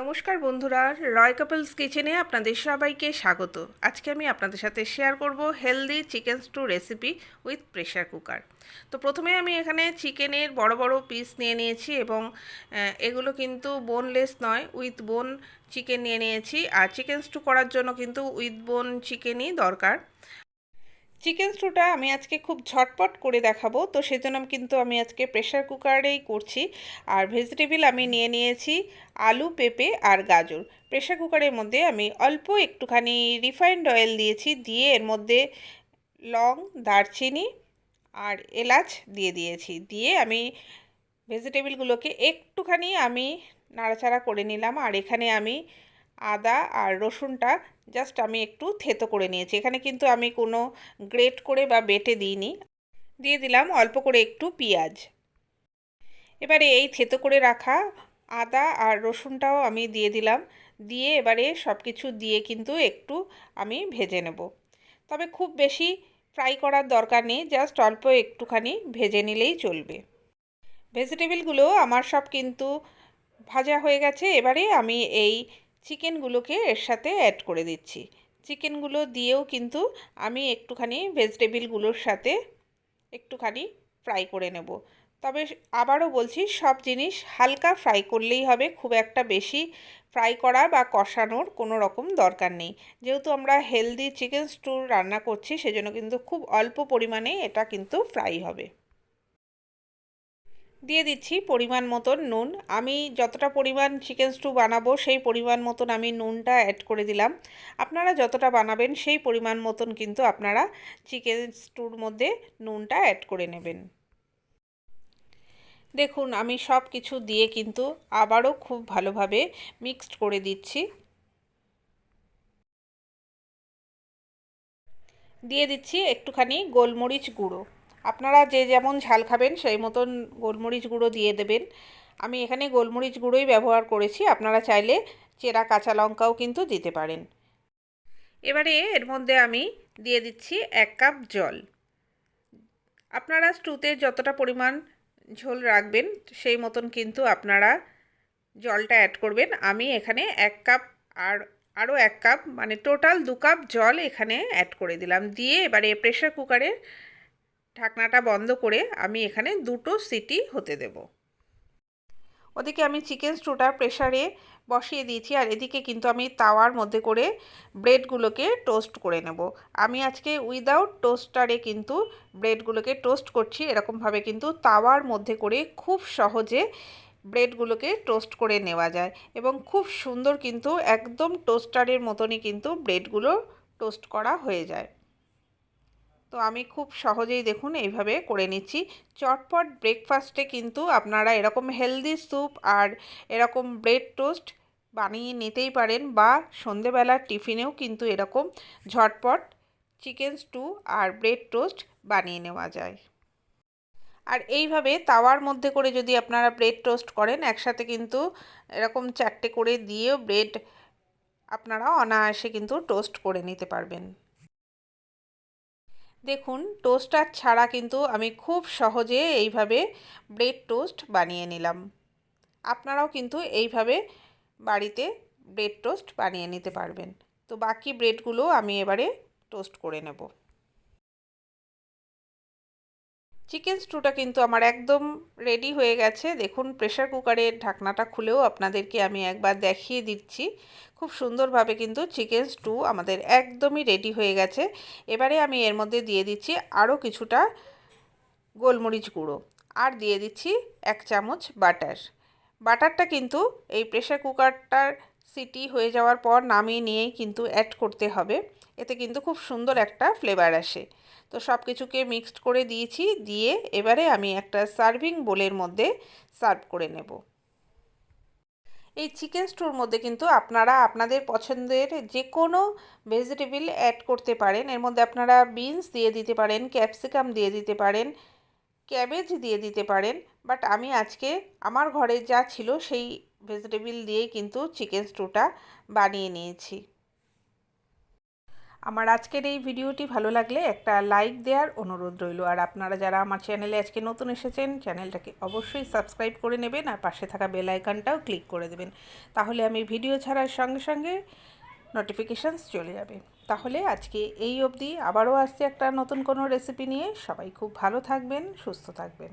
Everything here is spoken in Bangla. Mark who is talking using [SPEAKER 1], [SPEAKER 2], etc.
[SPEAKER 1] নমস্কার বন্ধুরা, রয় কাপলস কিচেনে আপনাদের সবাইকে স্বাগত। আজকে আমি আপনাদের সাথে শেয়ার করব healthy chicken stew recipe with pressure cooker তো প্রথমে আমি এখানে চিকেনের বড় বড় পিস নিয়ে নিয়েছি এবং এগুলো কিন্তু বোনলেস নয় উইথ বোন চিকেন নিয়ে নিয়েছি। আর চিকেন স্টু করার জন্য কিন্তু উইথ বোন চিকেনই দরকার। চিকেন স্টুটা আমি আজকে খুব ঝটপট করে দেখাবো। তো সেজন্য কিন্তু আমি আজকে প্রেশার কুকারেই করছি। আর ভেজিটেবিল আমি নিয়ে নিয়েছি আলু, পেঁপে আর গাজর। প্রেশার কুকারের মধ্যে আমি অল্প একটুখানি রিফাইন্ড অয়েল দিয়েছি। দিয়ে এর মধ্যে লং, দারচিনি আর এলাচ দিয়ে দিয়েছি। দিয়ে আমি ভেজিটেবিলগুলোকে একটুখানি আমি নাড়াচাড়া করে নিলাম। আর এখানে আমি আদা আর রসুনটা জাস্ট আমি একটু থেতো করে নিয়েছি। এখানে কিন্তু আমি কোনো গ্রেট করে বা বেটে দিইনি। দিয়ে দিলাম অল্প করে একটু পেঁয়াজ। এবারে এই থেতো করে রাখা আদা আর রসুনটাও আমি দিয়ে দিলাম। দিয়ে এবারে সব কিছু দিয়ে কিন্তু একটু আমি ভেজে নেব। তবে খুব বেশি ফ্রাই করার দরকার নেই জাস্ট অল্প একটুখানি ভেজে নিলেই চলবে। ভেজিটেবলগুলো আমার সব কিন্তু ভাজা হয়ে গেছে। এবারে আমি এই চিকেনগুলোকে এর সাথে অ্যাড করে দিচ্ছি। চিকেনগুলো দিয়েও কিন্তু আমি একটুখানি ভেজিটেবিলগুলোর সাথে একটুখানি ফ্রাই করে নেব। তবে আবারও বলছি, সব জিনিস হালকা ফ্রাই করলেই হবে, খুব একটা বেশি ফ্রাই করা বা কষানোর কোনো রকম দরকার নেই। যেহেতু আমরা হেলদি চিকেন স্টু রান্না করছি, সেজন্য কিন্তু খুব অল্প পরিমাণে এটা কিন্তু ফ্রাই হবে। দিয়ে দিচ্ছি পরিমাণ মতন নুন। আমি যতটা পরিমাণ চিকেন স্টু বানাবো, সেই পরিমাণ মতন আমি নুনটা অ্যাড করে দিলাম। আপনারা যতটা বানাবেন, সেই পরিমাণ মতন কিন্তু আপনারা চিকেন স্টুর মধ্যে নুনটা অ্যাড করে নেবেন। দেখুন, আমি সব কিছু দিয়ে কিন্তু আবারও খুব ভালোভাবে মিক্সড করে দিচ্ছি। দিয়ে দিচ্ছি একটুখানি গোলমরিচ গুঁড়ো। আপনারা যে যেমন ঝাল খাবেন, সেই মতন গোলমরিচ গুঁড়ো দিয়ে দেবেন। আমি এখানে গোলমরিচ গুঁড়োই ব্যবহার করেছি, আপনারা চাইলে চেরা কাঁচা লঙ্কাও কিন্তু দিতে পারেন। এবারে এর মধ্যে আমি দিয়ে দিচ্ছি এক কাপ জল। আপনারা স্টুতে যতটা পরিমাণ ঝোল রাখবেন, সেই মতন কিন্তু আপনারা জলটা অ্যাড করবেন। আমি এখানে এক কাপ আর আরও এক কাপ মানে টোটাল দু কাপ জল এখানে অ্যাড করে দিলাম। দিয়ে এবারে প্রেশার কুকারে ঢাকনাটা বন্ধ করে আমি এখানে দুটো সিটি হতে দেব। ওদিকে আমি চিকেন স্টুটার প্রেশারে বসিয়ে দিয়েছি আর এদিকে কিন্তু আমি তাওয়ার মধ্যে করে ব্রেডগুলোকে টোস্ট করে নেব। আমি আজকে উইদাউট টোস্টারে কিন্তু ব্রেডগুলোকে টোস্ট করছি, এরকমভাবে কিন্তু তাওয়ার মধ্যে করে খুব সহজে ব্রেডগুলোকে টোস্ট করে নেওয়া যায় এবং খুব সুন্দর কিন্তু একদম টোস্টারের মতনই কিন্তু ব্রেডগুলো টোস্ট করা হয়ে যায়। তো আমি খুব সহজেই দেখুন এইভাবে করে নিচ্ছি। চটপট ব্রেকফাস্টে কিন্তু আপনারা এরকম হেলদি স্যুপ আর এরকম ব্রেড টোস্ট বানিয়ে নিতেই পারেন বা সন্ধেবেলার টিফিনেও কিন্তু এরকম ঝটপট চিকেন স্টু আর ব্রেড টোস্ট বানিয়ে নেওয়া যায়। আর এইভাবে তাওয়ার মধ্যে করে যদি আপনারা ব্রেড টোস্ট করেন, একসাথে কিন্তু এরকম চারটে করে দিয়েও ব্রেড আপনারা অনায়াসে কিন্তু টোস্ট করে নিতে পারবেন। দেখুন, টোস্টার ছাড়া কিন্তু আমি খুব সহজে এইভাবে ব্রেড টোস্ট বানিয়ে নিলাম। আপনারাও কিন্তু এইভাবে বাড়িতে ব্রেড টোস্ট বানিয়ে নিতে পারবেন। তো বাকি ব্রেডগুলো আমি এবারে টোস্ট করে নেব। চিকেন স্টুটা কিন্তু আমার একদম রেডি হয়ে গেছে। দেখুন প্রেশার কুকারের ঢাকনাটা খুলেও আপনাদেরকে আমি একবার দেখিয়ে দিচ্ছি। খুব সুন্দরভাবে কিন্তু চিকেন স্টু আমাদের একদমই রেডি হয়ে গেছে। এবারে আমি এর মধ্যে দিয়ে দিচ্ছি আরও কিছুটা গোলমরিচ গুঁড়ো আর দিয়ে দিচ্ছি এক চামচ বাটার। বাটারটা কিন্তু এই প্রেশার কুকারটার সিটি হয়ে যাওয়ার পর নামিয়ে নিয়েই কিন্তু অ্যাড করতে হবে। এতে কিন্তু খুব সুন্দর একটা ফ্লেভার আসে। তো সব কিছুকে মিক্সড করে দিয়েছি, দিয়ে এবারে আমি একটা সার্ভিং বোলের মধ্যে সার্ভ করে নেব। এই চিকেন স্টোর মধ্যে কিন্তু আপনারা আপনাদের পছন্দের যে কোনো ভেজিটেবল অ্যাড করতে পারেন। এর মধ্যে আপনারা বিনস দিয়ে দিতে পারেন ক্যাপসিকাম দিয়ে দিতে পারেন ক্যাবেজ দিয়ে দিতে পারেন বাট আমি আজকে আমার ঘরে যা ছিল সেই ভেজিটেবল দিয়েই কিন্তু চিকেন স্টুটা বানিয়ে নিয়েছি। আমার আজকের এই ভিডিওটি ভালো লাগলে একটা লাইক দেওয়ার অনুরোধ রইল। আর আপনারা যারা আমার চ্যানেলে আজকে নতুন এসেছেন, চ্যানেলটাকে অবশ্যই সাবস্ক্রাইব করে নেবেন আর পাশে থাকা বেল আইকনটাও ক্লিক করে দেবেন। তাহলে আমি ভিডিও ছাড়ার সঙ্গে সঙ্গে নোটিফিকেশানস চলে যাবে। তাহলে আজকে এই অবধি আবারও আসছে একটা নতুন কোনো রেসিপি নিয়ে। সবাই খুব ভালো থাকবেন, সুস্থ থাকবেন।